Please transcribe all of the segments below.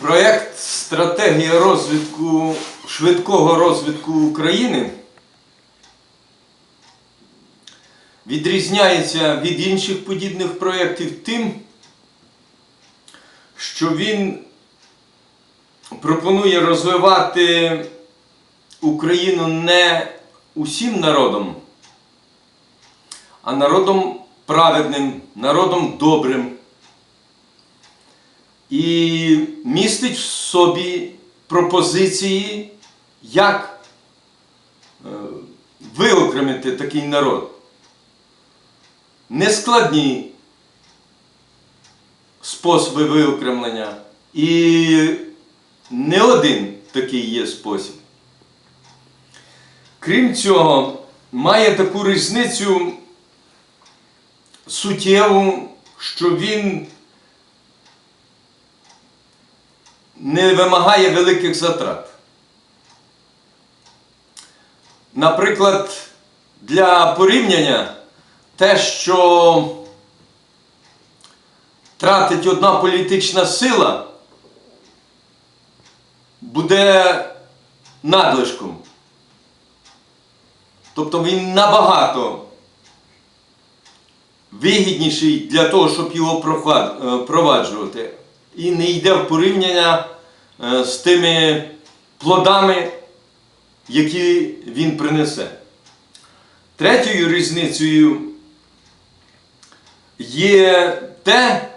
Проект Стратегія розвитку швидкого розвитку України відрізняється від інших подібних проєктів тим, що він пропонує розвивати Україну не усім народом, а народом праведним, народом добрим. І містить в собі пропозиції, як е, виокремити такий народ. Нескладні способи виокремлення. І не один такий є спосіб. Крім цього, має таку різницю суттєву, що він не вимагає великих затрат. Наприклад, для порівняння те, що тратить одна політична сила, буде надлишком. Тобто він набагато вигідніший для того, щоб його е, проваджувати. І не йде в порівняння з тими плодами, які він принесе. Третьою різницею є те,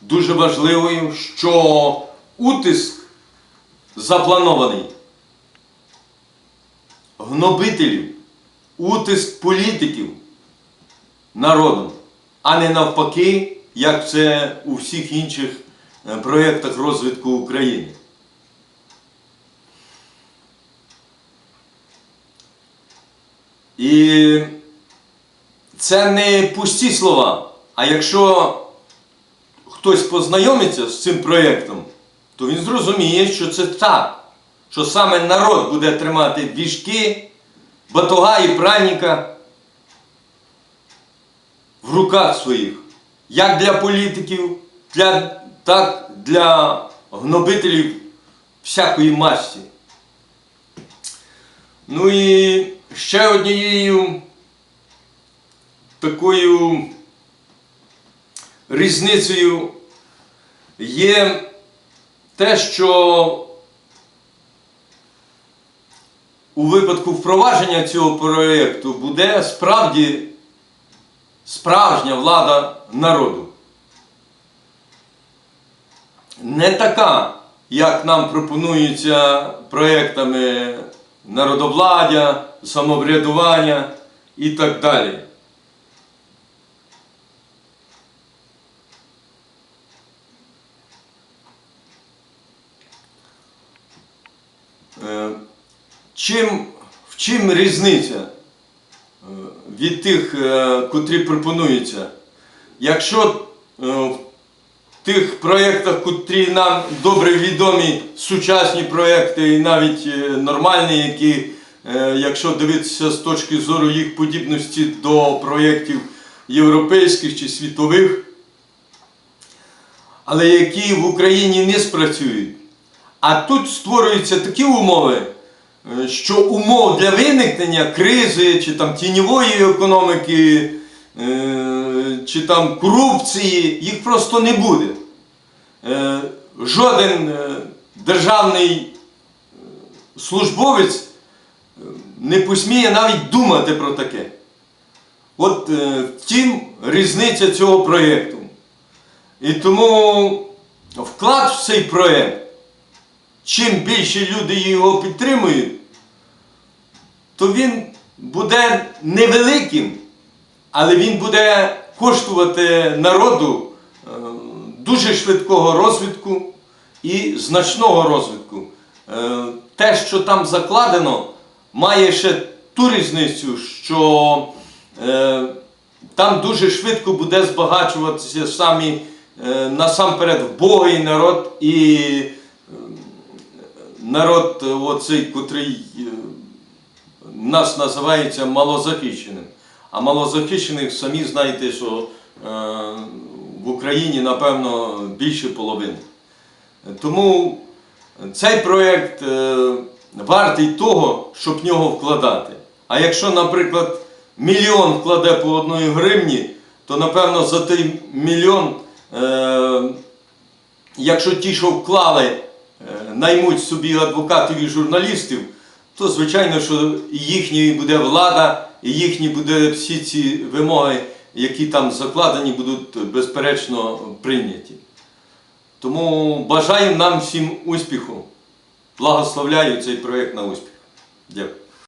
дуже важливою, що утиск запланований гнобителів, утиск політиків народом, а не навпаки, як це у всіх інших е, проєктах розвитку України. І це не пусті слова. А якщо хтось познайомиться з цим проєктом, то він зрозуміє, що це так, що саме народ буде тримати віжки, батога і пральника в руках своїх, як для політиків, для, так для гнобителів всякої масті. Ну і ще однією такою різницею є те, що у випадку впровадження цього проєкту буде справді справжня влада народу. Не така, як нам пропонується проєктами народовладдя, самоврядування і так далі. Е, Чим, в чим різниця е, від тих, е, котрі пропонуються? Якщо в тих проєктах, котрі нам добре відомі, сучасні проєкти і навіть е, нормальні, які, е, якщо дивитися з точки зору їх подібності до проєктів європейських чи світових, але які в Україні не спрацюють. А тут створюються такі умови, е, що умов для виникнення кризи чи там тіньової економіки, чи там корупції, їх просто не буде. Е, Жоден е, державний е, службовець е, не посміє навіть думати про таке. От е, втім різниця цього проєкту. І тому вклад в цей проєкт чим більше люди його підтримують, то він буде невеликим, але він буде коштувати народу е, дуже швидкого розвитку і значного розвитку. Е, Те, що там закладено, має ще ту різницю, що е, там дуже швидко буде збагачуватися самі насамперед вбогий народ і народ, оцей, котрий нас називається малозахищеним. А малозахищених самі знаєте, що е, в Україні, напевно, більше половини. Тому цей проєкт е, вартий того, щоб в нього вкладати. А якщо, наприклад, мільйон вкладе по одної гривні, то напевно за той мільйон, е, якщо ті, що вклали, наймуть собі адвокатів і журналістів, то звичайно, що їхньої буде влада, і їхні буде всі ці вимоги, які там закладені, будуть безперечно прийняті. Тому бажаю нам всім успіху. Благословляю цей проєкт на успіх. Дякую.